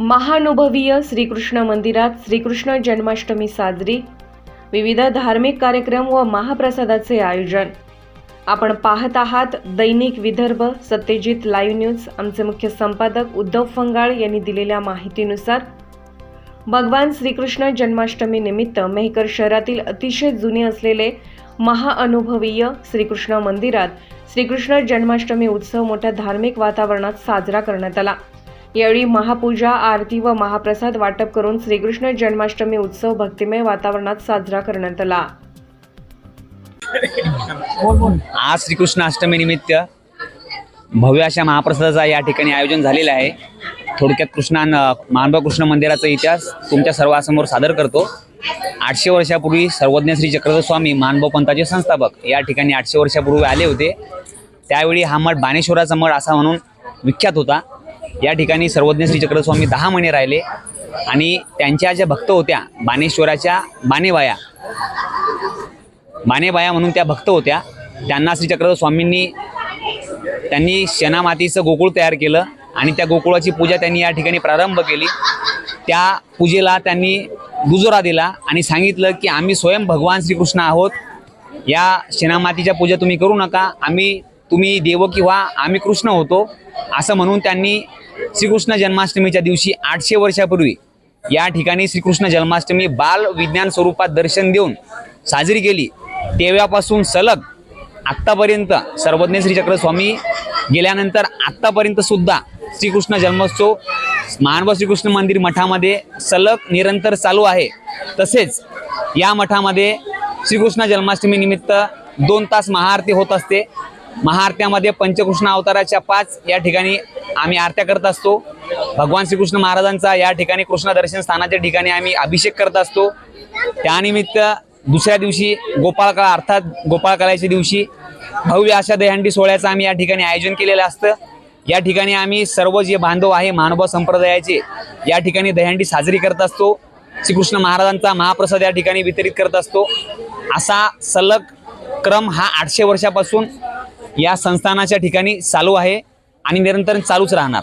महानुभवीय श्रीकृष्ण मंदिरात श्रीकृष्ण जन्माष्टमी साजरी. विविध धार्मिक कार्यक्रम व महाप्रसादाचे आयोजन. आपण पाहत आहात दैनिक विदर्भ सत्यजित लाईव्ह न्यूज. आमचे मुख्य संपादक उद्धव फंगाळ यांनी दिलेल्या माहितीनुसार भगवान श्रीकृष्ण जन्माष्टमी निमित्त मेहकर शहरातील अतिशय जुने असलेले महाअनुभवीय श्रीकृष्ण मंदिरात श्रीकृष्ण जन्माष्टमी उत्सव मोठ्या धार्मिक वातावरणात साजरा करण्यात आला. यावेळी महापूजा आरती व महाप्रसाद वाटप करून श्रीकृष्ण जन्माष्टमी उत्सव भक्तिमय वातावरणात साजरा करण्यात आला. आज श्रीकृष्णाष्टमी निमित्त भव्य अशा महाप्रसादाचा या ठिकाणी आयोजन झालेलं आहे. थोडक्यात कृष्णान मानव कृष्ण मंदिराचा इतिहास तुमच्या सर्वांसमोर सादर करतो. आठशे वर्षापूर्वी सर्वज्ञ श्री चक्रधर स्वामी मानभाव पंथाचे संस्थापक या ठिकाणी आठशे वर्षापूर्वी आले होते. त्यावेळी हा मठ बाणेश्वराचा मठ असा म्हणून विख्यात होता. या ठिकाणी सर्वज्ञ श्री चक्रस्वामी दहा महिने राहिले आणि त्यांच्या ज्या भक्त होत्या बाणेश्वराच्या बाणेबाया बाणेबाया म्हणून त्या भक्त होत्या त्यांना श्री चक्रस्वामींनी त्यांनी शेणामातीचं गोकुळ तयार केलं आणि त्या गोकुळाची पूजा त्यांनी या ठिकाणी प्रारंभ केली. त्या पूजेला त्यांनी दुजोरा दिला आणि सांगितलं की आम्ही स्वयं भगवान श्रीकृष्ण आहोत. या शेणामातीच्या पूजा तुम्ही करू नका. आम्ही तुम्ही देव किंवा आम्ही कृष्ण होतो. असं म्हणून त्यांनी श्रीकृष्ण जन्माष्टमीच्या दिवशी आठशे वर्षापूर्वी या ठिकाणी श्रीकृष्ण जन्माष्टमी बाल विज्ञान स्वरूपात दर्शन देऊन साजरी केली. तेव्हापासून सलग आत्तापर्यंत सर्वज्ञ श्री स्वामी गेल्यानंतर आत्तापर्यंत सुद्धा श्रीकृष्ण जन्मोत्सव मानव श्रीकृष्ण मंदिर मठामध्ये सलग निरंतर चालू आहे. तसेच या मठामध्ये श्रीकृष्ण जन्माष्टमी निमित्त दोन तास महाआरती होत असते. महाआरत्यामध्ये पंचकृष्ण अवताराच्या पाच या ठिकाणी आम्ही आरत्या करत असतो. भगवान श्रीकृष्ण महाराजांचा या ठिकाणी कृष्ण दर्शन स्थानाच्या ठिकाणी आम्ही अभिषेक करत असतो. त्यानिमित्त दुसऱ्या दिवशी गोपाळकाळ अर्थात गोपाळकाळाच्या दिवशी भव्य अशा दहीहंडी सोहळ्याचं आम्ही या ठिकाणी आयोजन केलेलं असतं. या ठिकाणी आम्ही सर्व जे बांधव आहे महानुभाव संप्रदायाचे या ठिकाणी दहीहंडी साजरी करत असतो. श्रीकृष्ण महाराजांचा महाप्रसाद या ठिकाणी वितरित करत असतो. असा सलग क्रम हा आठशे वर्षापासून या संस्थानाच्या ठिकाणी चालू आहे आणि निरंतर चालूच राहणार.